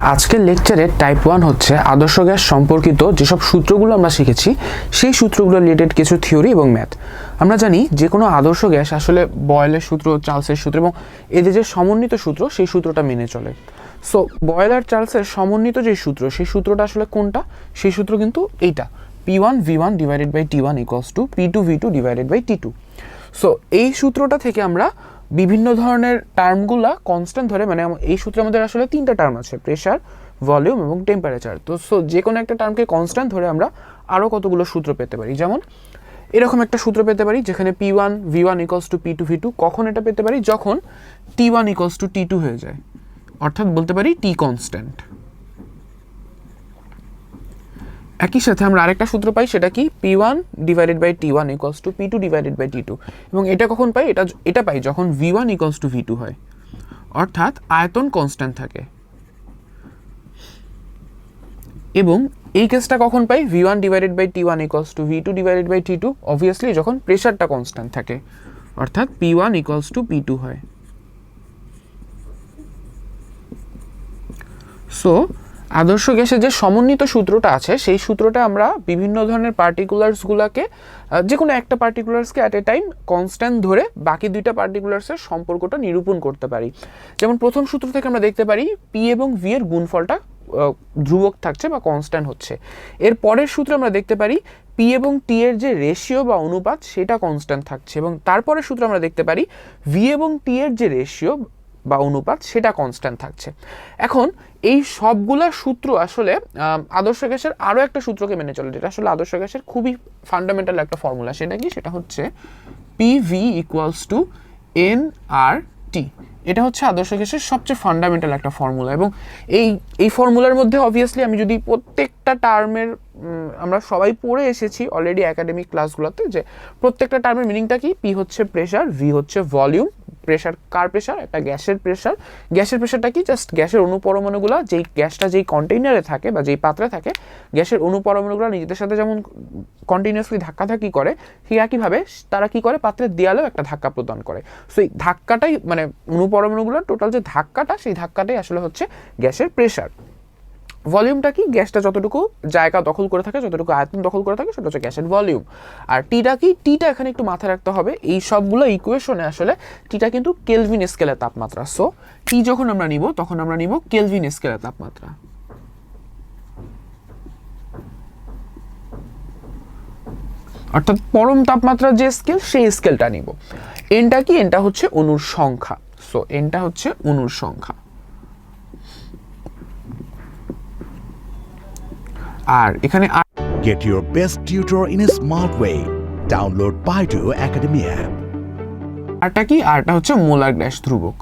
আজকের লেকচারে type one হচ্ছে আদর্শ গ্যাস সম্পর্কিত যেসব সূত্রগুলো আমরা শিখেছি, সেই সূত্রগুলো রিলেটেড কিছু থিওরি এবং ম্যাথ আমরা জানি যে কোনো আদর্শ গ্যাস আসলে বয়েলের সূত্র, চার্লসের সূত্র এবং এদের যে সমন্বিত সূত্র, সেই সূত্রটা মেনে চলে। সো বয়েল আর চার্লসের সমন্বিত যে সূত্র, সেই সূত্রটা আসলে কোনটা? সেই সূত্র কিন্তু এইটা। P one V one divided by T one equals to P two V two divided by T two so এই সূত্রটা থেকে আমরা বিভিন্ন ধরনের টার্মগুলা কনস্ট্যান্ট ধরে মানে এই সূত্রের মধ্যে আসলে তিনটা টার্ম আছে প্রেশার ভলিউম এবং টেম্পারেচার তো সো যে কোনো একটা টার্মকে কনস্ট্যান্ট ধরে আমরা আরও কতগুলো সূত্র পেতে পারি? যেমন, এরকম একটা সূত্র পেতে পারি যেখানে P one V one equals to P two V two কখন এটা পেতে পারি? যখন T one equals to T two হয়ে যায়। অর্থাৎ বলতে পারি টি কনস্ট্যান্ট একই সাথে আমরা আরেকটা সূত্র পাই, সেটা কি? P one divided by T one equals to P two divided by T two এবং এটা কখন পাই? এটা এটা পাই যখন V one equals to V two হয়। অর্থাৎ আয়তন কনস্ট্যান্ট থাকে। এবং এই কেসটা কখন পাই? V one divided by T one equals to V two divided by T two obviously যখন প্রেশারটা কনস্ট্যান্ট থাকে, অর্থাৎ P one equals to P two হয়। সো আদর্শ গ্যাসের যে সমন্বিত সূত্রটা আছে, সেই সূত্রটা আমরা বিভিন্ন ধরনের পার্টিকুলার্সগুলোকে যে কোনো একটা পার্টিকুলার্সকে অ্যাট এ টাইম কনস্ট্যান্ট ধরে বাকি দুইটা পার্টিকুলার্সের সম্পর্কটা নিরূপণ করতে পারি। যেমন প্রথম সূত্র থেকে আমরা দেখতে পারি পি এবং ভি এর গুণফলটা ধ্রুবক থাকছে বা কনস্ট্যান্ট হচ্ছে। এর পরের সূত্রে আমরা দেখতে পারি পি এবং টি এর যে রেশিও বা অনুপাত, সেটা কনস্ট্যান্ট থাকছে এবং তারপরের সূত্রে আমরা দেখতে পারি ভি এবং টি এর যে রেশিও বা অনুপাত সেটা কনস্ট্যান্ট থাকছে। এখন এই সবগুলা সূত্র আসলে আদর্শ গ্যাসের আরও একটা সূত্রকে মেনে চলে, যেটা আসলে আদর্শ গ্যাসের খুবই ফান্ডামেন্টাল একটা ফর্মুলা সেটা কি? সেটা হচ্ছে P V equals to N R T এটা হচ্ছে আদর্শ গ্যাসের সবচেয়ে ফান্ডামেন্টাল একটা ফর্মুলা এবং এই এই ফর্মুলার মধ্যে অবভিয়াসলি আমি যদি প্রত্যেকটা টার্মের আমরা সবাই পড়ে এসেছি অলরেডি একাডেমিক ক্লাসগুলোতে যে প্রত্যেকটা টার্মের মিনিংটা কি? পি হচ্ছে প্রেশার ভি হচ্ছে ভলিউম প্রেশার কার প্রেশার একটা গ্যাসের প্রেশার গ্যাসের প্রেশারটা কি? জাস্ট গ্যাসের অনুপরমাণুগুলো, যেই গ্যাসটা যেই কন্টেইনারে থাকে বা যেই পাত্রে থাকে, গ্যাসের অনুপরমাণুগুলো নিজেদের সাথে যেমন কন্টিনিউয়াসলি ধাক্কাধাক্কি করে ঠিক একইভাবে তারা কি করে? পাত্রের দেয়ালেও একটা ধাক্কা প্রদান করে। সো এই ধাক্কাটাই মানে অনুপরমাণুগুলোর টোটাল যে ধাক্কাটা, সেই ধাক্কাটাই আসলে হচ্ছে গ্যাসের প্রেশার ভলিউমটা কি? গ্যাসটা যতটুকু জায়গা দখল করে থাকে, যতটুকু আয়তন দখল করে থাকে, সেটা হচ্ছে গ্যাসের ভলিউম। আর টিটা কি? টিটা এখানে একটু মাথায় রাখতে হবে। এই সবগুলো ইকুয়েশনে আসলে টিটা কিন্তু কেলভিন স্কেলের তাপমাত্রা। সো টি যখন আমরা নিব, তখন আমরা নিব কেলভিন স্কেলের তাপমাত্রা। অর্থাৎ পরম তাপমাত্রার যে স্কেল, সেই স্কেলটা নিব। এনটা কি? এনটা হচ্ছে অণুর সংখ্যা। সো এনটা হচ্ছে অণুর সংখ্যা। আর এখানে আর Get your best tutor in a smart way. Download Baidu Academy app. আরটা কি আরটা হচ্ছে মোলার গ্যাস ধ্রুবক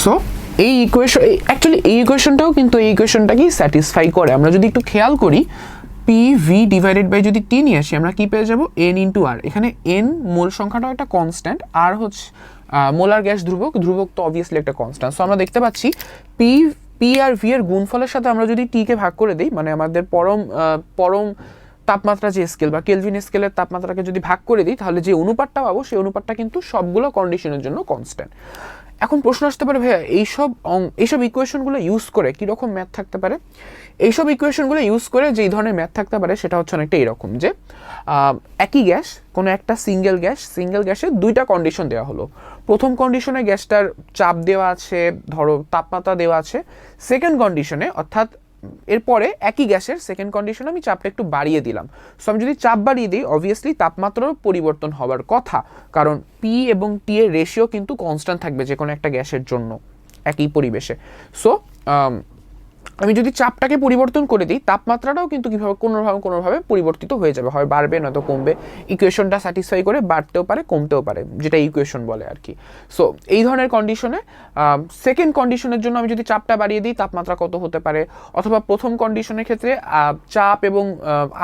সো এই ইকুয়েশন অ্যাকচুয়ালি এই ইকুয়েশনটাও কিন্তু এই ইকুয়েশনটা কি স্যাটিসফাই করে আমরা যদি একটু খেয়াল করি পি ভি ডিভাইডেড বাই যদি টি নিয়ে আসি, আমরা কি পেয়ে যাব? এন ইন্টু আর এখানে এন মোল সংখ্যাটাও একটা কনস্ট্যান্ট আর হচ্ছে মোলার গ্যাস ধ্রুবক ধ্রুবক তো অবভিয়াসলি একটা কনস্ট্যান্ট সো আমরা দেখতে পাচ্ছি পি পি আর ভি এর গুণফলের সাথে আমরা যদি টিকে ভাগ করে দিই মানে আমাদের পরম পরম তাপমাত্রা যে স্কেল বা কেলভিন স্কেলের তাপমাত্রাকে যদি ভাগ করে দিই, তাহলে যে অনুপাতটা পাবো, সেই অনুপাতটা কিন্তু সবগুলো কন্ডিশনের জন্য কনস্ট্যান্ট এখন প্রশ্ন আসতে পারে, ভাইয়া, এইসব এইসব ইকুয়েশনগুলো ইউজ করে কীরকম ম্যাথ থাকতে পারে? এইসব ইকুয়েশনগুলো ইউজ করে যেই ধরনের ম্যাথ থাকতে পারে, সেটা হচ্ছে অনেকটা এরকম যে একই গ্যাস কোনো একটা সিঙ্গেল গ্যাস সিঙ্গেল গ্যাসে দুইটা কন্ডিশন দেওয়া হলো। প্রথম কন্ডিশনে গ্যাসটার চাপ দেওয়া আছে, ধরো তাপমাত্রা দেওয়া আছে। সেকেন্ড কন্ডিশনে অর্থাৎ এরপরে একই গ্যাসের সেকেন্ড কন্ডিশনে আমি চাপটা একটু বাড়িয়ে দিলাম। সো আমি যদি চাপ বাড়িয়ে দিই অবভিয়াসলি তাপমাত্রারও পরিবর্তন হওয়ার কথা। কারণ পি এবং টি এর রেশিও কিন্তু কনস্ট্যান্ট থাকবে যে কোনো একটা গ্যাসের জন্য, একই পরিবেশে। সো আমি যদি চাপটাকে পরিবর্তন করে দিই, তাপমাত্রাটাও কিন্তু কীভাবে কোনোভাবে কোনোভাবে পরিবর্তিত হয়ে যাবে। হয় বাড়বে নয়তো কমবে। ইকুয়েশনটা স্যাটিসফাই করে বাড়তেও পারে, কমতেও পারে, যেটা ইকুয়েশন বলে আর কি। সো এই ধরনের কন্ডিশনে সেকেন্ড কন্ডিশনের জন্য আমি যদি চাপটা বাড়িয়ে দিই, তাপমাত্রা কত হতে পারে? অথবা প্রথম কন্ডিশনের ক্ষেত্রে চাপ এবং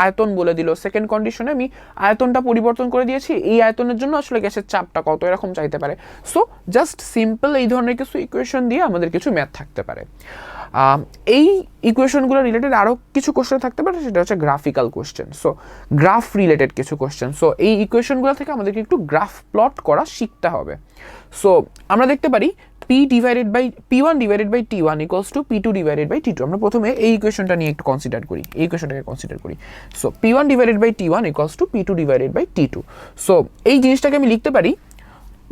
আয়তন বলে দিল। সেকেন্ড কন্ডিশনে আমি আয়তনটা পরিবর্তন করে দিয়েছি। এই আয়তনের জন্য আসলে গ্যাসের চাপটা কত এরকম চাইতে পারে। সো জাস্ট সিম্পল এই ধরনের কিছু ইকুয়েশন দিয়ে আমাদের কিছু ম্যাথ থাকতে পারে। এই ইকুয়েশনগুলো রিলেটেড আরও কিছু কোশ্চেন থাকতে পারে, সেটা হচ্ছে graphical question so graph related কিছু কোশ্চেন সো এই ইকুয়েশনগুলো থেকে আমাদেরকে একটু গ্রাফ প্লট করা শিখতে হবে। সো আমরা দেখতে পারি P divided by P one divided by T one equals to P two divided by T two আমরা প্রথমে এই ইকুয়েশনটা নিয়ে একটু কনসিডার করি। এই ইকুয়েশনটাকে কনসিডার করি। So P one divided by T one equals to P two divided by T two so এই জিনিসটাকে আমি লিখতে পারি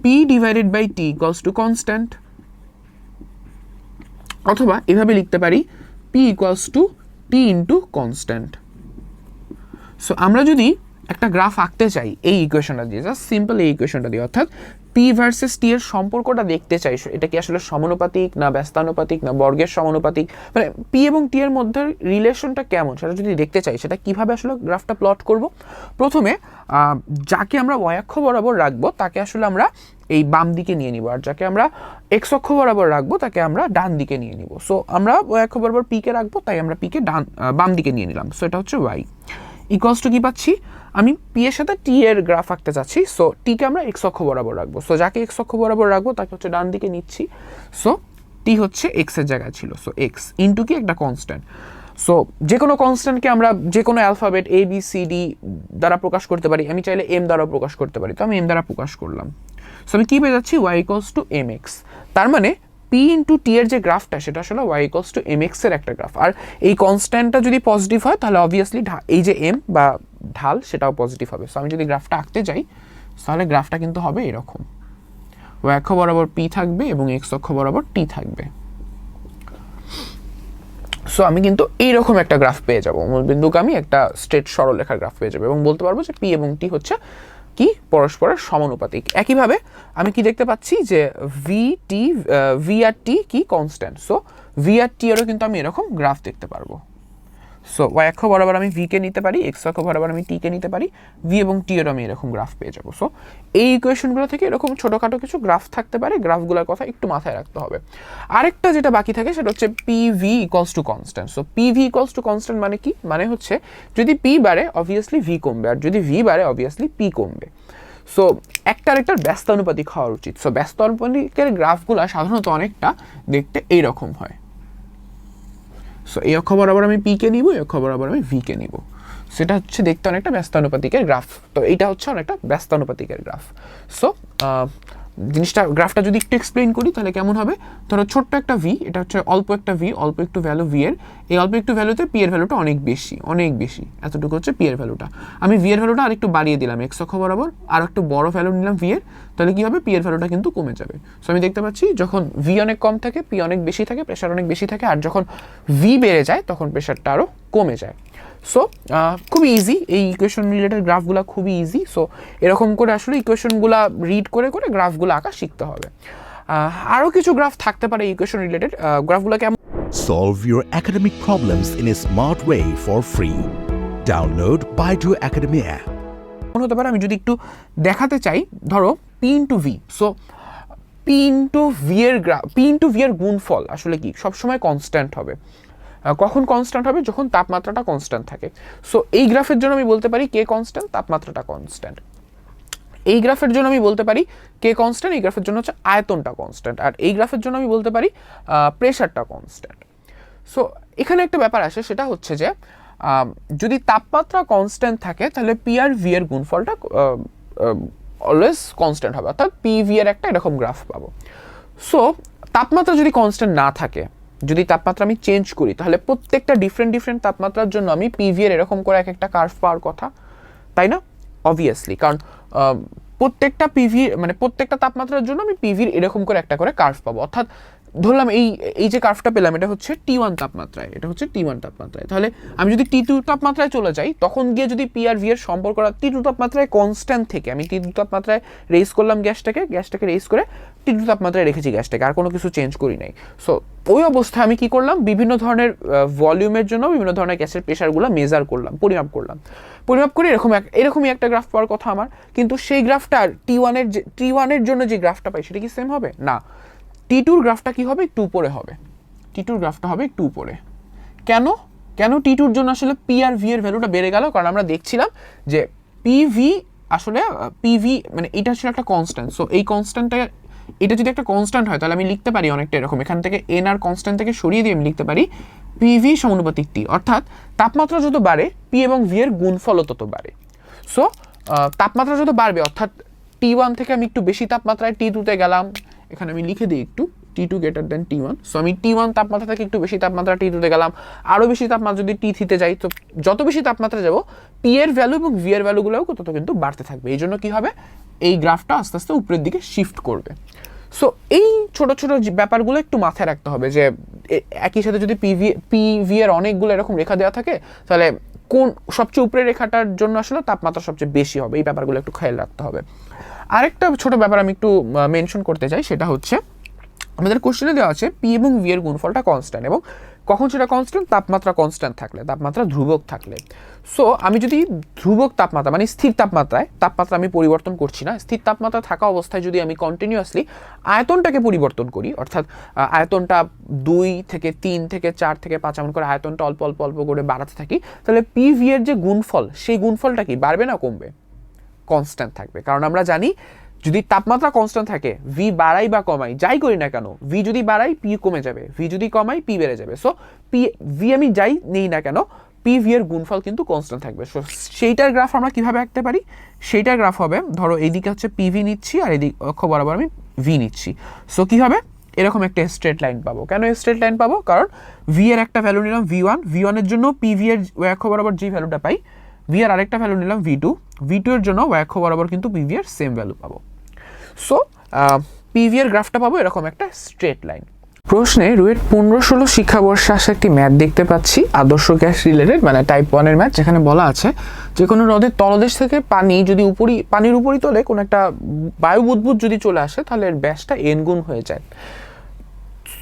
P divided by T equals to constant অথবা এভাবে লিখতে পারি P equals to T into constant so আমরা যদি একটা গ্রাফ আঁকতে চাই, এই ইকুয়েশনটা দিয়ে জাস্ট সিম্পল এই ইকুয়েশনটা দিয়ে, অর্থাৎ পি ভার্সেস টি এর সম্পর্কটা দেখতে চাই, এটা কি আসলে সমানুপাতিক না ব্যস্তানুপাতিক না বর্গের সমানুপাতিক? মানে পি এবং টি এর মধ্যে রিলেশনটা কেমন? সেটা যদি দেখতে চাই, সেটা কীভাবে আসলে গ্রাফটা প্লট করব? প্রথমে যাকে আমরা ওয়াক্ষ বরাবর রাখব, তাকে আসলে আমরা এই বাম দিকে নিয়ে নিব, আর যাকে আমরা এক্স অক্ষ বরাবর রাখব, তাকে আমরা ডান দিকে নিয়ে নিব। সো আমরা ওয়াক্ষ বরাবর পিকে রাখব, তাই আমরা পিকে ডান বাম দিকে নিয়ে নিলাম। সো এটা হচ্ছে ওয়াই ইকুয়ালস টু কি পাচ্ছি? আমি পি এর সাথে টি এর গ্রাফ আঁকতে চাচ্ছি সো টিকে আমরা এক্স অক্ষ বরাবর রাখব। সো যাকে এক্স অক্ষ বরাবর রাখব, তাকে হচ্ছে ডান দিকে নিচ্ছি। সো টি হচ্ছে এক্সের জায়গায় ছিল। সো এক্স ইন্টু কি একটা কনস্ট্যান্ট সো যে কোনো কনস্ট্যান্টকে আমরা যে কোনো alphabet A B C D দ্বারা প্রকাশ করতে পারি। আমি চাইলে এম দ্বারা প্রকাশ করতে পারি। তো আমি এম দ্বারা প্রকাশ করলাম। সো আমি কী পেয়ে যাচ্ছি? Y equals to M X তার মানে পি ইন্টু টি এর যে গ্রাফটা, সেটা আসলে ওয়াই ইকলস টু এম এক্সের একটা গ্রাফ। আর এই কনস্ট্যান্টটা যদি পজিটিভ হয়, তাহলে অবভিয়াসলি এই যে এম বা ঢাল, সেটাও পজিটিভ হবে। সো আমি যদি গ্রাফটা আঁকতে যাই, তাহলে গ্রাফটা কিন্তু হবে এরকম। ওয়াই অক্ষ বরাবর পি থাকবে এবং এক্স অক্ষ বরাবর টি থাকবে। সো আমি কিন্তু এইরকম একটা গ্রাফ পেয়ে যাব। মূলবিন্দুগামী একটা স্ট্রেট সরলরেখার গ্রাফ পেয়ে যাব এবং বলতে পারব যে পি এবং টি হচ্ছে কি? পরস্পরের সমানুপাতিক। একইভাবে আমি কি দেখতে পাচ্ছি যে V T V R T কি constant so V R T এরও কিন্তু আমি এরকম গ্রাফ দেখতে পারব। সো ওয়াই অক্ষ বরাবর আমি ভিকে নিতে পারি এক্স অক্ষ বরাবর আমি টিকে নিতে পারি ভি এবং টি এরও আমি এরকম গ্রাফ পেয়ে যাব। সো এই ইকুয়েশনগুলো থেকে এরকম ছোটোখাটো কিছু গ্রাফ থাকতে পারে গ্রাফগুলোর কথা একটু মাথায় রাখতে হবে। আরেকটা যেটা বাকি থাকে সেটা হচ্ছে P V equals to constant so P V equals to constant মানে কি? মানে হচ্ছে যদি পি বাড়ে অবভিয়াসলি ভি কমবে, আর যদি ভি বাড়ে অবভিয়াসলি পি কমবে। সো একটা আরেকটার ব্যস্ত অনুপাতিক হওয়া উচিত। সো ব্যস্ত অনুপাতিকের গ্রাফগুলো সাধারণত অনেকটা দেখতে এইরকম হয়। সো এই অক্ষ বরাবর আমি পি কে নিব, এই অক্ষ বরাবর আমি ভি কে নিব। সেটা হচ্ছে দেখতে অনেকটা ব্যস্তানুপাতিকের গ্রাফ তো, এইটা হচ্ছে অনেকটা ব্যস্তানুপাতিকের গ্রাফ সো জিনিসটা, গ্রাফটা যদি একটু এক্সপ্লেন করি, তাহলে কেমন হবে? ধরো ছোট্ট একটা ভি এটা হচ্ছে অল্প একটা ভি অল্প একটু ভ্যালু ভি এর। এই অল্প একটু ভ্যালুতে পি এর ভ্যালুটা অনেক বেশি অনেক বেশি। এতটুকু হচ্ছে পি এর ভ্যালুটা আমি ভি এর ভ্যালুটা আরেকটু বাড়িয়ে দিলাম এক্স অক্ষ বরাবর, আর একটু বড় ভ্যালু নিলাম ভি এর, তাহলে কি হবে? পি এর ভ্যালুটা কিন্তু কমে যাবে। সো আমি দেখতে পাচ্ছি, যখন ভি অনেক কম থাকে পি অনেক বেশি থাকে প্রেশার অনেক বেশি থাকে, আর যখন ভি বেড়ে যায়, তখন প্রেশারটা আরও কমে যায়। সো খুবই ইজি এই ইকুয়েশন রিলেটেড গ্রাফগুলো খুবই ইজি সো এরকম করে আসলে ইকুয়েশনগুলো রিড করে করে গ্রাফগুলো আঁকা শিখতে হবে। আরও কিছু গ্রাফ থাকতে পারে ইকুয়েশন রিলেটেড গ্রাফগুলো কেমন Solve your academic problems in a smart way for free. Download Baidu Academy app. হতে পারে? আমি যদি একটু দেখাতে চাই ধরো P into V so P into V এর গ্রাফ পি ইন্টু ভি এর গুণফল আসলে কি? সবসময় কনস্ট্যান্ট হবে। কখন কনস্ট্যান্ট হবে? যখন তাপমাত্রাটা কনস্ট্যান্ট থাকে। সো এই গ্রাফের জন্য আমি বলতে পারি কে কনস্ট্যান্ট তাপমাত্রাটা কনস্ট্যান্ট এই গ্রাফের জন্য আমি বলতে পারি কে কনস্ট্যান্ট এই গ্রাফের জন্য হচ্ছে আয়তনটা কনস্ট্যান্ট আর এই গ্রাফের জন্য আমি বলতে পারি প্রেশারটা কনস্ট্যান্ট সো এখানে একটা ব্যাপার আসে সেটা হচ্ছে যে যদি তাপমাত্রা কনস্ট্যান্ট থাকে, তাহলে পি আর ভি এর গুণফলটা অলওয়েজ কনস্ট্যান্ট হবে। অর্থাৎ পি ভি এর একটা এরকম গ্রাফ পাবো। সো তাপমাত্রা যদি কনস্ট্যান্ট না থাকে যদি তাপমাত্রা আমি চেঞ্জ করি, তাহলে প্রত্যেকটা ডিফারেন্ট ডিফারেন্ট তাপমাত্রার জন্য আমি পিভি এর এরকম করে এক একটা কার্ভ পাওয়ার কথা, তাই না? অবভিয়াসলি কারণ প্রত্যেকটা পিভি মানে প্রত্যেকটা তাপমাত্রার জন্য আমি পিভির এরকম করে একটা করে কার্ভ পাবো। অর্থাৎ, ধরলাম এই এই যে কার্ভটা পেলাম, এটা হচ্ছে টি ওয়ান তাপমাত্রায়, এটা হচ্ছে টি ওয়ান তাপমাত্রায়। তাহলে আমি যদি টি টু তাপমাত্রায় চলে যাই, তখন গিয়ে যদি পি আর ভি এর সম্পর্কটা টি টু তাপমাত্রায় কনস্ট্যান্ট থেকে, আমি টি টু তাপমাত্রায় রেস করলাম গ্যাসটাকে গ্যাসটাকে রেস করে টি টু তাপমাত্রায় রেখেছি গ্যাসটাকে, আর কোনো কিছু চেঞ্জ করি নাই। সো ওই অবস্থায় আমি কি করলাম? বিভিন্ন ধরনের ভলিউমের জন্য বিভিন্ন ধরনের গ্যাসের প্রেশারগুলো মেজার করলাম, পরিমাপ করলাম। পরিমাপ করে এরকম এক, এরকমই একটা গ্রাফ পাওয়ার কথা আমার। কিন্তু সেই গ্রাফটা আর টি ওয়ানের যে টি ওয়ানের জন্য যে গ্রাফটা পাই, সেটা কি সেম হবে? না। টি টুর গ্রাফটা কি হবে? একটু উপরে হবে। টি টুর গ্রাফটা হবে একটু উপরে। কেন? কেন টি টুর জন্য আসলে পি আর ভি এর ভ্যালুটা বেড়ে গেল? কারণ আমরা দেখছিলাম যে পি ভি আসলে পি ভি মানে এটা ছিল একটা কনস্ট্যান্ট সো এই কনস্ট্যান্টটা এটা যদি একটা কনস্ট্যান্ট হয়, তাহলে আমি লিখতে পারি অনেকটা এরকম। এখান থেকে এন আর কনস্ট্যান্ট থেকে সরিয়ে দিয়ে আমি লিখতে পারি পিভি সমানুপাতিক টি অর্থাৎ তাপমাত্রা যত বাড়ে পি এবং ভি এর গুণফলও তত বাড়ে। সো তাপমাত্রা যত বাড়বে, অর্থাৎ টি ওয়ান থেকে আমি একটু বেশি তাপমাত্রায় টি টুতে গেলাম, এখানে আমি লিখে দিই একটু T two greater than T one so আমি টি ওয়ান তাপমাত্রা থেকে একটু বেশি তাপমাত্রা টি টুতে গেলাম আরও বেশি তাপমাত্রা যদি টি থ্রিতে যাই, তো যত বেশি তাপমাত্রা যাব পি এর ভ্যালু এবং ভি এর ভ্যালুগুলোও তত কিন্তু বাড়তে থাকবে। এই জন্য কী হবে? এই গ্রাফটা আস্তে আস্তে উপরের দিকে শিফট করবে। সো এই ছোট ছোট ব্যাপারগুলো একটু মাথায় রাখতে হবে যে একই সাথে যদি পিভি পিভি এর অনেকগুলো এরকম রেখা দেওয়া থাকে, তাহলে কোন, সবচেয়ে উপরে রেখাটার জন্য আসলে তাপমাত্রা সবচেয়ে বেশি হবে। এই ব্যাপারগুলো একটু খেয়াল রাখতে হবে। আরেকটা ছোট ব্যাপার আমি একটু মেনশন করতে চাই, সেটা হচ্ছে আমাদের কোশ্চেনে দেওয়া আছে পি এবং ভি এর গুণফলটা কনস্ট্যান্ট এবং কখন সেটা কনস্ট্যান্ট তাপমাত্রা কনস্ট্যান্ট থাকলে, তাপমাত্রা ধ্রুবক থাকলে। সো আমি যদি ধ্রুবক তাপমাত্রা মানে স্থির তাপমাত্রায়, তাপমাত্রা আমি পরিবর্তন করছি না, স্থির তাপমাত্রা থাকা অবস্থায় যদি আমি কন্টিনিউয়াসলি আয়তনটাকে পরিবর্তন করি, অর্থাৎ আয়তনটা দুই থেকে তিন থেকে চার থেকে পাঁচ, এমন করে আয়তনটা অল্প অল্প অল্প করে বাড়াতে থাকি, তাহলে পি ভি এর যে গুণফল, সেই গুণফলটা কি, বাড়বে না কমবে? কনস্ট্যান্ট থাকবে। কারণ আমরা জানি যদি তাপমাত্রা কনস্ট্যান্ট থাকে ভি বাড়াই বা কমাই, যাই করি না কেন ভি যদি বাড়াই পি কমে যাবে ভি যদি কমাই পি বেড়ে যাবে। সো পি ভি আমি যাই নেই না কেন পি ভি এর গুণফল কিন্তু কনস্ট্যান্ট থাকবে। সো সেইটার গ্রাফ আমরা কীভাবে আঁকতে পারি? সেইটার গ্রাফ হবে, ধরো এইদিকে হচ্ছে পি ভি নিচ্ছি, আর এদিক অক্ষ বরাবর আমি ভি নিচ্ছি। সো কি হবে? এরকম একটা স্ট্রেট লাইন পাবো। কেন স্ট্রেট লাইন পাবো? কারণ ভি এর একটা ভ্যালু নিলাম ভি ওয়ান ভি ওয়ানের জন্য পি ভি এর অক্ষ বরাবর যে ভ্যালুটা পাই ভি এর আরেকটা ভ্যালু নিলাম ভি টু ভি টু এর জন্য অক্ষ বরাবর কিন্তু পি ভি এর সেম ভ্যালু পাবো। সো পিভিয়ার গ্রাফটা পাবো এরকম একটা স্ট্রেট লাইন প্রশ্নে রুয়েট পনেরো ষোলো শিক্ষাবর্ষে আসা একটি ম্যাথ দেখতে পাচ্ছি, আদর্শ গ্যাস রিলেটেড মানে টাইপ ওয়ানের ম্যাথ, যেখানে বলা আছে যে কোনো হ্রদের তলদেশ থেকে পানি যদি উপরি, পানির উপরই তলে কোনো একটা বায়ু বুদবুদ যদি চলে আসে, তাহলে এর ব্যাসটা এন গুণ হয়ে যায়।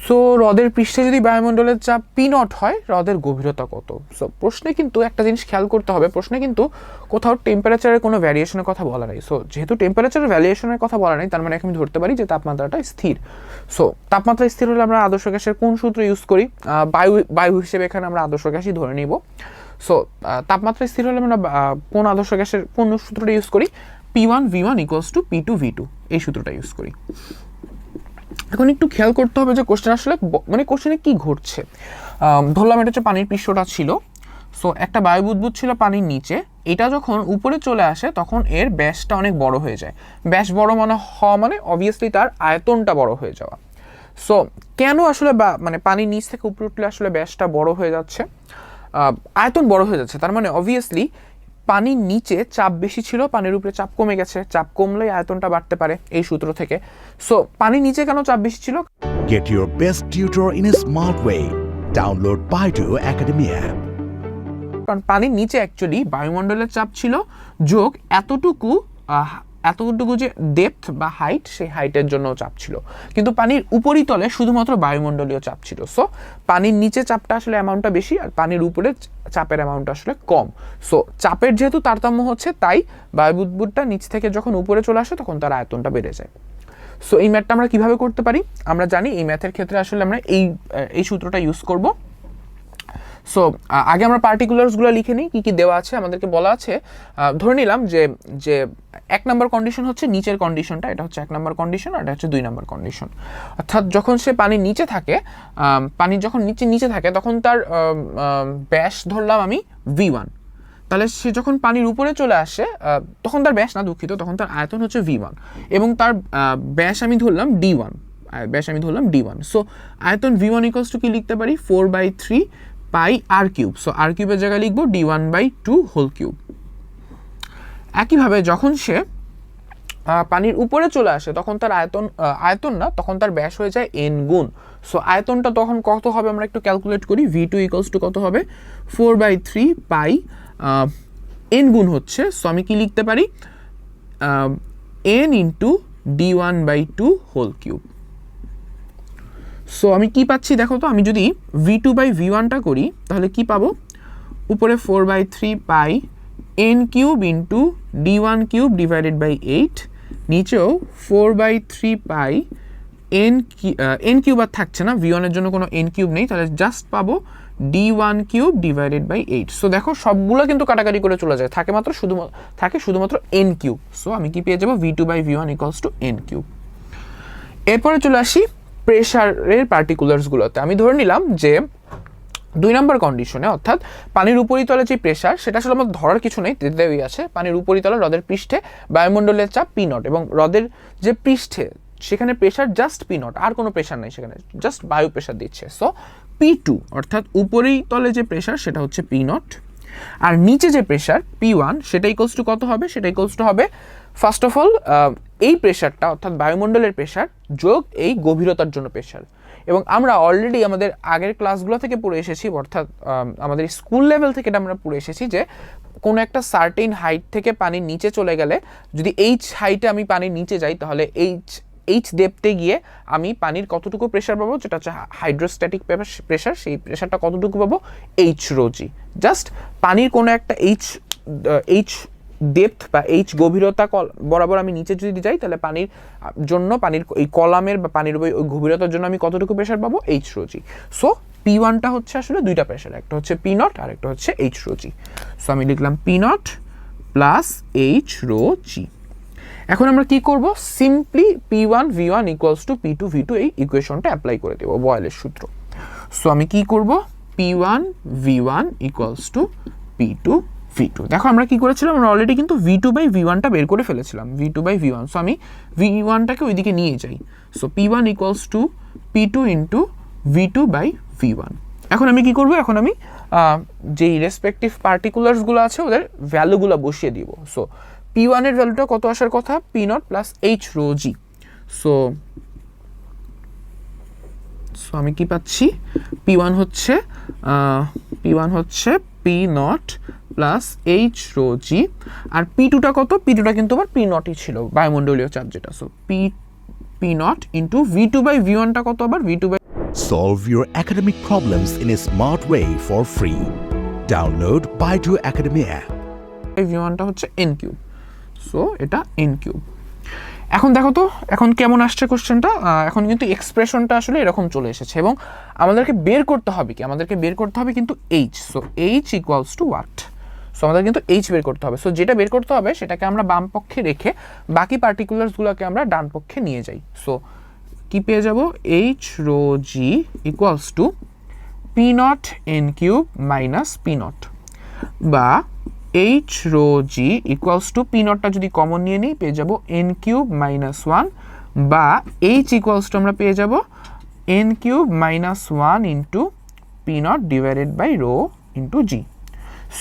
সো হ্রদের পৃষ্ঠে যদি বায়ুমণ্ডলের চাপ পি নট হয়, হ্রদের গভীরতা কত? সো প্রশ্নে কিন্তু একটা জিনিস খেয়াল করতে হবে। প্রশ্নে কিন্তু কোথাও টেম্পারেচারের কোনো ভ্যারিয়েশনের কথা বলা নেই। সো যেহেতু টেম্পারেচারের ভ্যারিয়েশনের কথা বলা নেই, তার মানে আমি ধরতে পারি যে তাপমাত্রাটা স্থির। সো তাপমাত্রা স্থির হলে আমরা আদর্শ গ্যাসের কোন সূত্র ইউজ করি? বায়ু বায়ু হিসেবে এখানে আমরা আদর্শ গ্যাসই ধরে নিব। সো তাপমাত্রা স্থির হলে আমরা কোন আদর্শ গ্যাসের কোন সূত্রটা ইউজ করি? P one V one equals to P two V two এই সূত্রটা ইউজ করি। এখন একটু খেয়াল করতে হবে যে কোশ্চেন আসলে মানে কোশ্চেনে কি ঘটছে। ধরলাম এটা হচ্ছে পানির পৃষ্ঠটা ছিল। সো একটা বায়ু বুদবুদ ছিল পানির নিচে। এটা যখন উপরে চলে আসে, তখন এর ব্যাসটা অনেক বড় হয়ে যায়। ব্যাস বড় মানে হওয়া মানে অবভিয়াসলি তার আয়তনটা বড় হয়ে যাওয়া। সো কেন আসলে বা- মানে পানির নিচ থেকে উপরে উঠলে আসলে ব্যাসটা বড় হয়ে যাচ্ছে? আয়তন বড় হয়ে যাচ্ছে। তার মানে অবভিয়াসলি পানির নিচে চাপ বেশি ছিল পানির উপরে চাপ কমে গেছে। চাপ কমলেই আয়তনটা বাড়তে পারে এই সূত্র থেকে। সো পানির নিচে কেন চাপ বেশি ছিল? Get your best tutor in a smart way download Baidu academy app কারণ পানির নিচে অ্যাকচুয়ালি বায়ুমণ্ডলের চাপ ছিল। যোগ এতটুকু এতটুকু যে ডেপথ বা হাইট সেই হাইটের জন্য চাপ ছিল। কিন্তু পানির উপরিতলে শুধুমাত্র বায়ুমণ্ডলীয় চাপ ছিল। সো পানির নিচে চাপটা আসলে অ্যামাউন্টটা বেশি আর পানির উপরে চাপের অ্যামাউন্টটা আসলে কম। সো চাপের যেহেতু তারতম্য হচ্ছে, তাই বায়ুবুদ্বুদটা নিচ থেকে যখন উপরে চলে আসে, তখন তার আয়তনটা বেড়ে যায়। সো এই ম্যাথটা আমরা কীভাবে করতে পারি? আমরা জানি এই ম্যাথের ক্ষেত্রে আসলে আমরা এই এই সূত্রটা ইউজ করব। সো আগে আমরা পার্টিকুলার্সগুলো লিখে নিই, কী কী দেওয়া আছে, আমাদেরকে বলা আছে। ধরে নিলাম যে যে এক নম্বর কন্ডিশন হচ্ছে নিচের কন্ডিশনটা এটা হচ্ছে এক নম্বর কন্ডিশন আর এটা হচ্ছে দুই নম্বর কন্ডিশন অর্থাৎ যখন সে পানির নিচে থাকে পানি যখন নিচে নিচে থাকে, তখন তার ব্যাস ধরলাম আমি ভি ওয়ান তাহলে সে যখন পানির উপরে চলে আসে তখন তার ব্যাস না, দুঃখিত, তখন তার আয়তন হচ্ছে ভি ওয়ান এবং তার ব্যাস আমি ধরলাম ডি ওয়ান ব্যাস আমি ধরলাম ডি ওয়ান সো আয়তন ভি ওয়ান ইকলস টু কি লিখতে পারি? Four by three pi R cube so R কিউবের জায়গায় লিখব D one by two whole cube একইভাবে যখন সে পানির উপরে চলে আসে, তখন তার আয়তন আয়তন না, তখন তার ব্যাস হয়ে যায় এন গুণ। সো আয়তনটা তখন কত হবে আমরা একটু ক্যালকুলেট করি ভি টু ইকলস টু কত হবে? Four by three pi N গুণ হচ্ছে। সো আমি কী লিখতে পারি? N into D one by two whole cube so আমি কি পাচ্ছি দেখো তো, আমি যদি ভি টু বাই ভি ওয়ানটা করি, তাহলে কি পাবো? উপরে four by three pi N cube into D one cube divided by eight নিচেও four by three pi N N cube আর থাকছে না ভি ওয়ানের জন্য কোনো এন কিউব নেই, তাহলে জাস্ট পাবো D one cube divided by eight so দেখো সবগুলো কিন্তু কাটাকাটি করে চলে যায়, থাকে মাত্র শুধুমাত্র থাকে শুধুমাত্র এন কিউব সো আমি কি পেয়ে যাব? V two by V one equals to N cube এরপরে চলে আসি প্রেশারের পার্টিকুলার্সগুলোতে আমি ধরে নিলাম যে দুই নম্বর কন্ডিশনে অর্থাৎ পানির উপরিতলে যে প্রেশার সেটা আসলে আমার ধরার কিছু নেই দেওয়াই আছে। পানির উপরিতলে হ্রদের পৃষ্ঠে বায়ুমণ্ডলের চাপ পি নট এবং হ্রদের যে পৃষ্ঠে, সেখানে প্রেশার জাস্ট পি নট আর কোনো প্রেশার নেই সেখানে জাস্ট বায়ু প্রেশার দিচ্ছে। সো পি টু অর্থাৎ উপরিতলে যে প্রেশার সেটা হচ্ছে পি নট আর নিচে যে প্রেশার পি ওয়ান সেটা ইকোয়ালস টু কত হবে? সেটা ইকোয়ালস টু হবে ফার্স্ট অফ অল এই প্রেশারটা অর্থাৎ বায়ুমণ্ডলের প্রেশার যোগ এই গভীরতার জন্য প্রেশার এবং আমরা অলরেডি আমাদের আগের ক্লাসগুলো থেকে পড়ে এসেছি, অর্থাৎ আমাদের স্কুল লেভেল থেকে এটা আমরা পড়ে এসেছি যে কোনো একটা সার্টেন হাইট থেকে পানির নিচে চলে গেলে যদি এইচ হাইটে আমি পানির নিচে যাই, তাহলে এইচ এইচ দেবতে গিয়ে আমি পানির কতটুকু প্রেশার পাবো, যেটা হচ্ছে হাইড্রোস্ট্যাটিক প্রেশার সেই প্রেশারটা কতটুকু পাবো? এইচ রোজি জাস্ট পানির কোনো একটা এইচ এইচ ডেপথ বা এইচ গভীরতা কল- বরাবর আমি নিচে যদি যাই, তাহলে পানির জন্য পানির এই কলামের বা পানির ওই গভীরতার জন্য আমি কতটুকু প্রেশার পাবো? এইচ রোজি সো পি ওয়ানটা হচ্ছে আসলে দুইটা প্রেশার একটা হচ্ছে পি নট আর একটা হচ্ছে এইচ রোজি সো আমি লিখলাম P nought plus H rho G এখন আমরা কি করব? Simply P one V one equals to P two V two এই ইকুয়েশনটা অ্যাপ্লাই করে দেবো বয়েলের সূত্র। সো আমি কি করব? P one V one equals to P two V two দেখো আমরা কী করেছিলাম? আমরা অলরেডি কিন্তু ভি টু বাই ভি ওয়ানটা বের করে ফেলেছিলাম। V two by V one so আমি ভি ওয়ানটাকে ওইদিকে নিয়ে যাই। So P one equals to P two into V two by V one এখন আমি কি করব? এখন আমি যেই রেসপেক্টিভ পার্টিকুলার্সগুলো আছে, ওদের ভ্যালুগুলো বসিয়ে দিব। সো পি ওয়ানের ভ্যালুটা কত আসার কথা? P nought plus H rho G so so আমি কি পাচ্ছি? পি ওয়ান হচ্ছে পি ওয়ান হচ্ছে P nought plus H rho G আর পি টুটা কত? পি টুটা কিন্তু আবার পি নটই ছিল বায়ুমণ্ডলীয় চাপ যেটা। So P P nought into V two by V ওয়ানটা কত আবার? V two by Solve your academic problems in a smart way for free. Download Baidu Academy app. V ওয়ানটা হচ্ছে এন কিউব সো এটা এন কিউব এখন দেখো তো এখন কেমন আসছে কোশ্চেনটা এখন কিন্তু এক্সপ্রেশনটা আসলে এরকম চলে এসেছে এবং আমাদেরকে বের করতে হবে কি? আমাদেরকে বের করতে হবে কিন্তু H so H equals to what so আমাদের কিন্তু এইচ বের করতে হবে। সো যেটা বের করতে হবে, সেটাকে আমরা বাম পক্ষে রেখে বাকি পার্টিকুলার্সগুলোকে আমরা ডান পক্ষে নিয়ে যাই। সো কি পেয়ে যাব? H rho G equals to P nought N cube minus P nought বা H rho G equals to P নটটা যদি কমন নিয়ে নিই, পেয়ে যাব এন কিউব মাইনাস ওয়ান বা এইচ ইকুয়ালস টু আমরা পেয়ে যাব N cube minus one into P nought divided by rho into G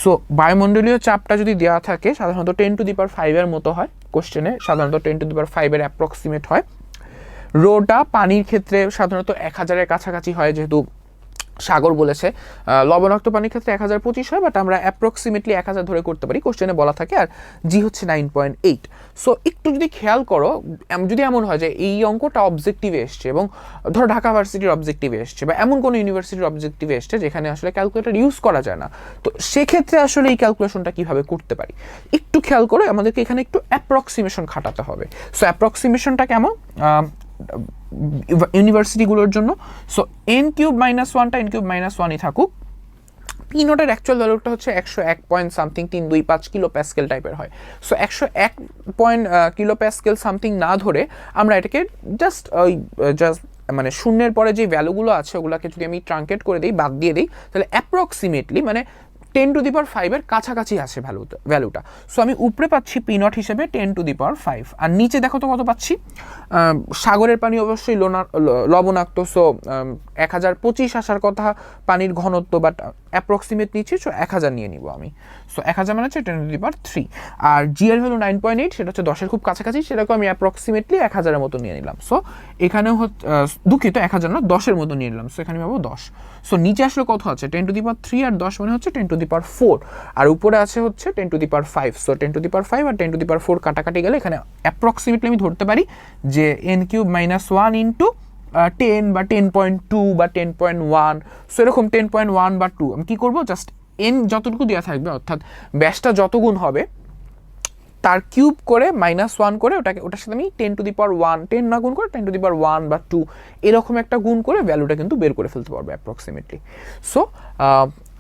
so বায়ুমণ্ডলীয় চাপটা যদি দেওয়া থাকে, সাধারণত টেন টু দি পার ফাইভের মতো হয় কোশ্চেনে সাধারণত টেন টু দি পার ফাইভের অ্যাপ্রক্সিমেট হয়। রোটা পানির ক্ষেত্রে সাধারণত এক হাজারের কাছাকাছি হয়, যেহেতু সাগর বলেছে। লবণাক্ত পানির ক্ষেত্রে এক হাজার পঁচিশ হয় বাট আমরা অ্যাপ্রক্সিমেটলি এক হাজার ধরে করতে পারি কোশ্চেনে বলা থাকে, আর জি হচ্ছে নাইন পয়েন্ট এইট সো একটু যদি খেয়াল করো যদি এমন হয় যে এই অঙ্কটা অবজেক্টিভে এসছে, এবং ধরো ঢাকা ভার্সিটির অবজেক্টিভে এসছে, বা এমন কোনো ইউনিভার্সিটির অবজেক্টিভে এসছে, যেখানে আসলে ক্যালকুলেটর ইউজ করা যায় না, তো সেক্ষেত্রে আসলে এই ক্যালকুলেশনটা কীভাবে করতে পারি? একটু খেয়াল করে, আমাদেরকে এখানে একটু অ্যাপ্রক্সিমেশন খাটাতে হবে। সো অ্যাপ্রক্সিমেশনটা কেমন? ইউনিভার্সিটিগুলোর জন্য। সো এন কিউব মাইনাস ওয়ানটা এন কিউব মাইনাস ওয়ানই থাকুক। পি নোটের অ্যাকচুয়াল ভ্যালুটা হচ্ছে একশো এক পয়েন্ট সামথিং তিন দুই পাঁচ কিলো প্যাসকেল টাইপের হয়। সো একশো এক পয়েন্ট কিলো প্যাসকেল সামথিং না ধরে আমরা এটাকে জাস্ট ওই জাস্ট মানে শূন্যের পরে যে ভ্যালুগুলো আছে, ওগুলোকে যদি আমি ট্রাঙ্কেট করে দিই, বাদ দিয়ে দিই, তাহলে অ্যাপ্রক্সিমেটলি মানে টেন টু দি পাওয়ার ফাইভের কাছাকাছি আছে ভ্যালুটা ভ্যালুটা সো আমি উপরে পাচ্ছি পি নট হিসেবে ten to the power five আর নিচে দেখো তো কত পাচ্ছি? সাগরের পানি অবশ্যই লোনা- লবণাক্ত। সো এক হাজার পঁচিশ আসার কথা পানির ঘনত্ব বাট অ্যাপ্রক্সিমেট নিচ্ছি সো এক হাজার নিয়ে নিব আমি। সো এক হাজার মানে হচ্ছে ten to the power three R g এর ভ্যালু নাইন পয়েন্ট এইট সেটা হচ্ছে দশের খুব কাছাকাছি সেটাকে আমি অ্যাপ্রক্সিমেটলি এক হাজারের মতো নিয়ে নিলাম। সো এখানেও দুঃখিত, এক হাজার না, দশের মতো নিয়ে নিলাম। সো এখানে পাবো দশ। সো নিচে আসলে কত আছে? Ten to the power three আর দশ মানে হচ্ছে ten to the power four আর উপরে আছে হচ্ছে ten to the power five so ten to the power five R ten to the power four কাটাকাটি গেলে এখানে অ্যাপ্রক্সিমেটলি আমি ধরতে পারি যে n cube minus one into ten বা টেন পয়েন্ট টু বা টেন পয়েন্ট ওয়ান সো এরকম টেন পয়েন্ট ওয়ান বা টু আমি কী করব? জাস্ট এন যতটুকু দেওয়া থাকবে, অর্থাৎ ব্যাসটা যত গুণ হবে, তার কিউব করে মাইনাস ওয়ান করে ওটাকে, ওটার সাথে আমি ten to the power one ten না গুণ করে ten to the power one বা টু এরকম একটা গুণ করে ভ্যালুটা কিন্তু বের করে ফেলতে পারবে অ্যাপ্রক্সিমেটলি সো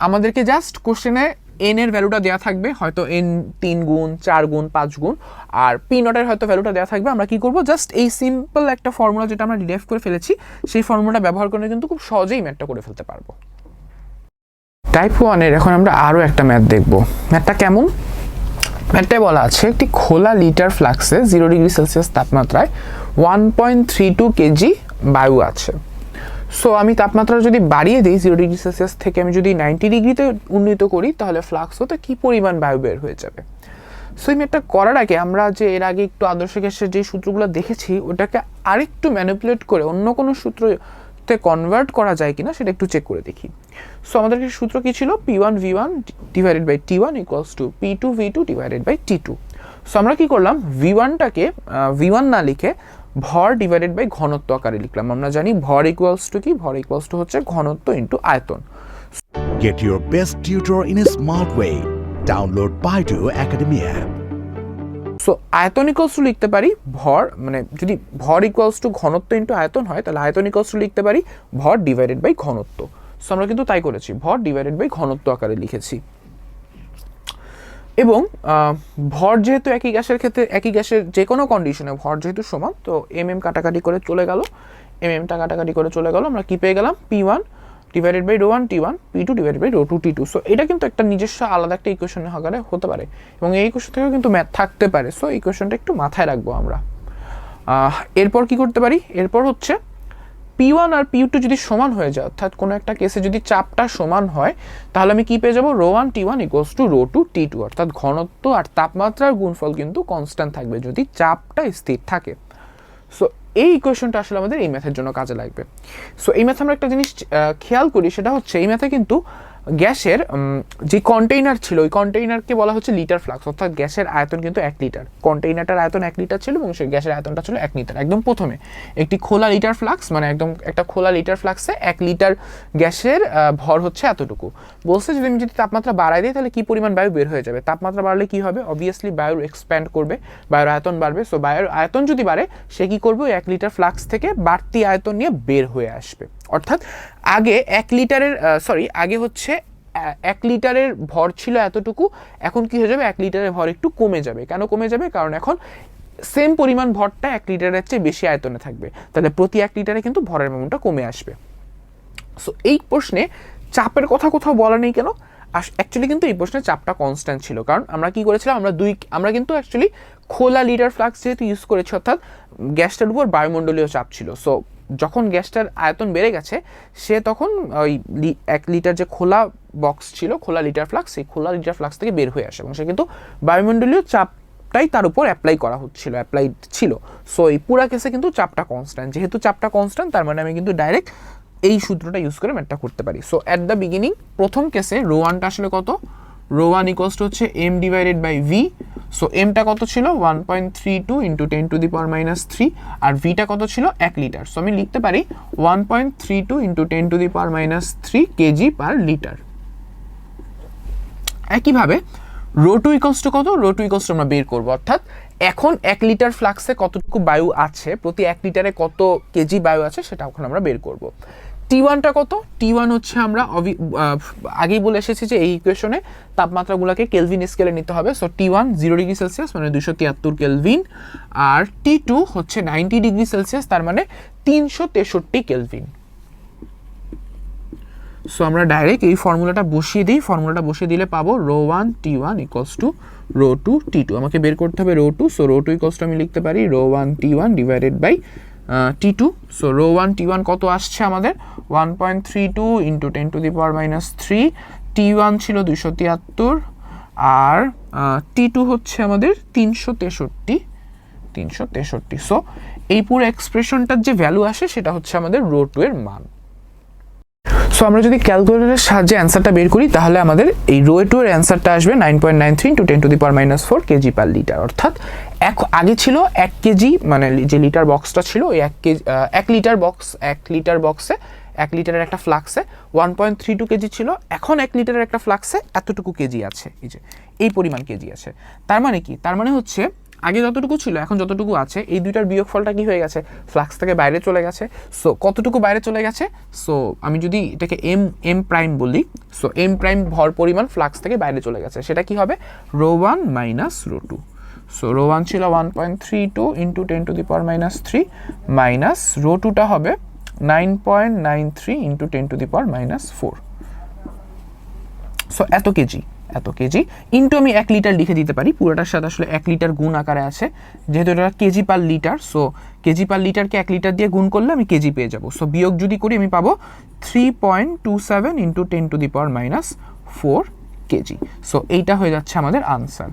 আমাদেরকে জাস্ট কোশ্চেনে এন এর ভ্যালুটা দেওয়া থাকবে, হয়তো এন তিন গুণ, চার গুণ, পাঁচ গুণ, আর পি নটের হয়তো ভ্যালুটা দেওয়া থাকবে, আমরা কি করব? জাস্ট এই সিম্পল একটা ফর্মুলা যেটা আমরা ডিরাইভ করে ফেলেছি, সেই ফর্মুলাটা ব্যবহার করে কিন্তু খুব সহজেই ম্যাথটা করে ফেলতে পারব। টাইপ ওয়ানের এখন আমরা আরও একটা ম্যাথ দেখব। ম্যাথটা কেমন? ম্যাথটায় বলা আছে, একটি খোলা লিটার ফ্লাক্সে জিরো ডিগ্রি সেলসিয়াস তাপমাত্রায় one point three two kg বায়ু আছে। সো আমি তাপমাত্রা যদি বাড়িয়ে দিই জিরো ডিগ্রি সেলসিয়াস থেকে আমি যদি নাইনটি ডিগ্রিতে উন্নীত করি, তাহলে ফ্লাক্স হতে কী পরিমাণ বায়ু বের হয়ে যাবে? সো এই ম্যাথটা করার আগে আমরা যে এর আগে একটু আদর্শ গ্যাসের যে সূত্রগুলো দেখেছি, ওটাকে আরেকটু ম্যানিপুলেট করে অন্য কোনো সূত্রতে কনভার্ট করা যায় কিনা সেটা একটু চেক করে দেখি। সো আমাদের সূত্র কী ছিল? P one v one divided by t one equals to p two v two divided by t two so আমরা কী করলাম? ভি ওয়ানটাকে ভি ওয়ান না লিখে ভর ডিভাইডেড বাই ঘনত্ব আকারে লিখলাম। আমরা জানি ভর ইকুয়ালস টু কি? ভর ইকুয়ালস টু হচ্ছে ঘনত্ব ইন্টু আয়তন। Get your best tutor in a smart way. Download Baidu Academy app. So আয়তন ইকুয়ালস টু লিখতে পারি ভর মানে যদি ভর ইকুয়ালস টু ঘনত্ব ইন্টু আয়তন হয় তাহলে আয়তন ইকুয়ালস টু লিখতে পারি ভর ডিভাইডেড বাই ঘনত্ব। সো আমরা কিন্তু তাই করেছি। ভর ডিভাইডেড বাই ঘনত্ব আকারে লিখেছি। এবং ভর যেহেতু একই গ্যাসের ক্ষেত্রে, একই গ্যাসের যে কোনো কন্ডিশনে ভর যেহেতু সমান, তো এম এম কাটাকাটি করে চলে গেল। এম এমটা কাটাকাটি করে চলে গেল, আমরা কি পেয়ে গেলাম? P one divided by rho one t one p two divided by rho two t two so এটা কিন্তু একটা নিজস্ব আলাদা একটা ইকুয়েশনের আকারে হতে পারে। এবং এই ইকুয়েশন থেকেও কিন্তু ম্যাথ থাকতে পারে। সো ইকুয়েশনটা একটু মাথায় রাখব আমরা। এরপর কি করতে পারি? এরপর হচ্ছে পি ওয়ান আর পি টু যদি সমান হয়ে যায়, অর্থাৎ কোনো একটা কেসে যদি চাপটা সমান হয়, তাহলে আমি কী পেয়ে যাব? Rho one t one equals to rho two t two, অর্থাৎ ঘনত্ব আর তাপমাত্রার গুণফল কিন্তু কনস্ট্যান্ট থাকবে যদি চাপটা স্থির থাকে। সো এই ইকুয়েশনটা আসলে আমাদের এই ম্যাথের জন্য কাজে লাগবে। সো এই ম্যাথে আমরা একটা জিনিস খেয়াল করি, সেটা হচ্ছে এই ম্যাথে কিন্তু গ্যাসের যে কন্টেইনার ছিল, ওই কন্টেইনারকে বলা হচ্ছে লিটার ফ্লাক্স অর্থাৎ গ্যাসের আয়তন কিন্তু এক লিটার কন্টেইনারটার আয়তন এক লিটার ছিল এবং সেই গ্যাসের আয়তনটা ছিল এক লিটার একদম প্রথমে একটি খোলা লিটার ফ্লাক্স মানে একদম একটা খোলা লিটার ফ্লাক্সে এক লিটার গ্যাসের ভর হচ্ছে এতটুকু। বলছে যদি আমি যদি তাপমাত্রা বাড়াই দিই, তাহলে কী পরিমাণ বায়ু বের হয়ে যাবে? তাপমাত্রা বাড়লে কী হবে? অবভিয়াসলি বায়ুর এক্সপ্যান্ড করবে, বায়ুর আয়তন বাড়বে। সো বায়ুর আয়তন যদি বাড়ে, সে কী করবে? ওই এক লিটার ফ্লাক্স থেকে বাড়তি আয়তন নিয়ে বের হয়ে আসবে। অর্থাৎ আগে এক লিটারের সরি আগে হচ্ছে এক লিটারের ভর ছিল এতটুকু, এখন কি হয়ে যাবে? এক লিটারের ভর একটু কমে যাবে। কেন কমে যাবে? কারণ এখন সেম পরিমাণ ভরটা এক লিটারের চেয়ে বেশি আয়তনে থাকবে। তাহলে প্রতি এক লিটারে কিন্তু ভরের অ্যামাউন্টটা কমে আসবে। সো এই প্রশ্নে চাপের কথা কোথাও বলা নেই কেন? অ্যাকচুয়ালি কিন্তু এই প্রশ্নে চাপটা কনস্ট্যান্ট ছিল। কারণ আমরা কি করেছিলাম? আমরা দুই, আমরা কিন্তু অ্যাকচুয়ালি খোলা লিটার ফ্লাক্স যেহেতু ইউজ করেছি, অর্থাৎ গ্যাসটার উপর বায়ুমণ্ডলীয় চাপ ছিল। সো যখন গ্যাসটার আয়তন বেড়ে গেছে, সে তখন ওই এক লিটার যে খোলা বক্স ছিল, খোলা লিটার ফ্লাক্স, সেই খোলা লিটার ফ্লাক্স থেকে বের হয়ে আসে এবং সে কিন্তু বায়ুমণ্ডলীয় চাপটাই তার উপর অ্যাপ্লাই করা হচ্ছিল অ্যাপ্লাই ছিল। সো এই পুরা কেসে কিন্তু চাপটা কনস্ট্যান্ট যেহেতু চাপটা কনস্ট্যান্ট তার মানে আমি কিন্তু ডাইরেক্ট এই সূত্রটা ইউজ করে ম্যাথটা করতে পারি। সো অ্যাট দ্য বিগিনিং প্রথম কেসে রো ওয়ানটা আসলে কত? রো ওয়ান ইকোয়াস হচ্ছে M divided by V so এমটা কত ছিল? One point three two into ten to the power minus three আর ভিটা কত ছিল? এক লিটার সো আমি লিখতে পারি one point three two into ten to the power minus three kg per litre একইভাবে রো টু ইকলস টু কত? Rho two equals to আমরা বের করব। অর্থাৎ, এখন এক লিটার ফ্লাক্সে কতটুকু বায়ু আছে, প্রতি এক লিটারে কত কেজি বায়ু আছে, সেটা এখন আমরা বের করব। টি ওয়ানটা কত? টি ওয়ান হচ্ছে আমরা আগেই বলে এসেছি যে এই ইকুয়েশনে তাপমাত্রাগুলোকে কেলভিন স্কেলে নিতে হবে। So t one zero degree Celsius মানে দুশো তিয়াত্তর কেলভিন আর টি টু হচ্ছে নাইনটি ডিগ্রি সেলসিয়াস তার মানে তিনশো তেষট্টি কেলভিন সো আমরা ডাইরেক্ট এই ফর্মুলাটা বসিয়ে দিই। ফর্মুলাটা বসিয়ে দিলে পাবো rho one t one equals to rho two t two আমাকে বের করতে হবে rho two. So rho two equals to আমি লিখতে পারি rho one t one divided by t two so rho one t one কত আসছে আমাদের? One point three two into ten to the power minus three t one ছিল দুশো তিয়াত্তর, আর টি two হচ্ছে আমাদের তিনশো তেষট্টি তিনশো তেষট্টি। সো এই পুরো এক্সপ্রেশনটার যে ভ্যালু আসে, সেটা হচ্ছে আমাদের রো টু এর মান। সো আমরা যদি ক্যালকুলেটরের সাহায্যে অ্যান্সারটা বের করি, তাহলে আমাদের এই রো টু এর অ্যান্সারটা আসবে nine point nine three into ten to the power minus four kg per litre অর্থাৎ এক, আগে ছিল এক কেজি মানে যে লিটার বক্সটা ছিল, ওই এক কেজি এক লিটার বক্স এক লিটার বক্সে এক লিটারের একটা ফ্লাক্সে one point three two kg ছিল, এখন এক লিটারের একটা ফ্লাক্সে এতটুকু কেজি আছে, এই যে, এই পরিমাণ কেজি আছে। তার মানে কি? তার মানে হচ্ছে, আগে যতটুকু ছিল, এখন যতটুকু আছে, এই দুইটার বিয়োগফলটা কি হয়ে গেছে? ফ্লাক্স থেকে বাইরে চলে গেছে সো কতটুকু বাইরে চলে গেছে? সো আমি যদি এটাকে এম এম প্রাইম বলি সো এম প্রাইম ভর পরিমাণ ফ্লাক্স থেকে বাইরে চলে গেছে, সেটা কি হবে? Rho one minus rho two. So rho one ছিল one point three two into ten to the power minus three minus rho টুটা হবে nine point nine three into ten to the power minus four so এত kg এত kg into আমি এক litre লিখে দিতে পারি। পুরোটার সাথে আসলে এক লিটার গুণ আকারে আছে। যেহেতু এটা kg per litre so kg per লিটারকে এক লিটার দিয়ে গুণ করলে আমি কেজি পেয়ে যাব। সো বিয়োগ যদি করি আমি পাবো three point two seven into ten to the power minus four kg so এইটা হয়ে যাচ্ছে আমাদের আনসার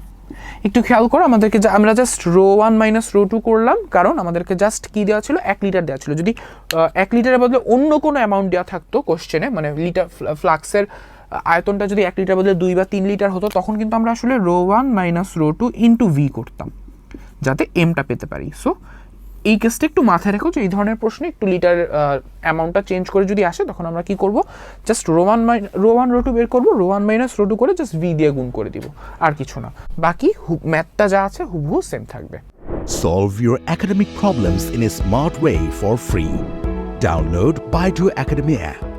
একটু খেয়াল করো, আমাদেরকে আমরা just rho one minus rho two করলাম, কারণ আমাদেরকে জাস্ট কী দেওয়া ছিল? এক লিটার দেওয়া ছিল। যদি এক লিটারের বদলে অন্য কোনো অ্যামাউন্ট দেওয়া থাকতো কোশ্চেনে মানে লিটার ফ্লাক্সের আয়তনটা যদি এক লিটার বদলে দুই বা তিন লিটার হতো, তখন কিন্তু আমরা আসলে rho one minus rho two into v করতাম, যাতে এমটা পেতে পারি। সো এই কেসটা একটু মাথায় রেখো যে এই ধরনের প্রশ্নে একটু লিটার অ্যামাউন্টটা চেঞ্জ করে যদি আসে, তখন আমরা কি করব জাস্ট রোয়ান মাই রোয়ান রো টু বের করব rho one minus rho two করে জাস্ট ভি দিয়ে গুণ করে দিব, আর কিছু না বাকি ম্যাথটা যা আছে, হুবহু সেম থাকবে Solve your academic problems in a smart way for free. Download Baidu app.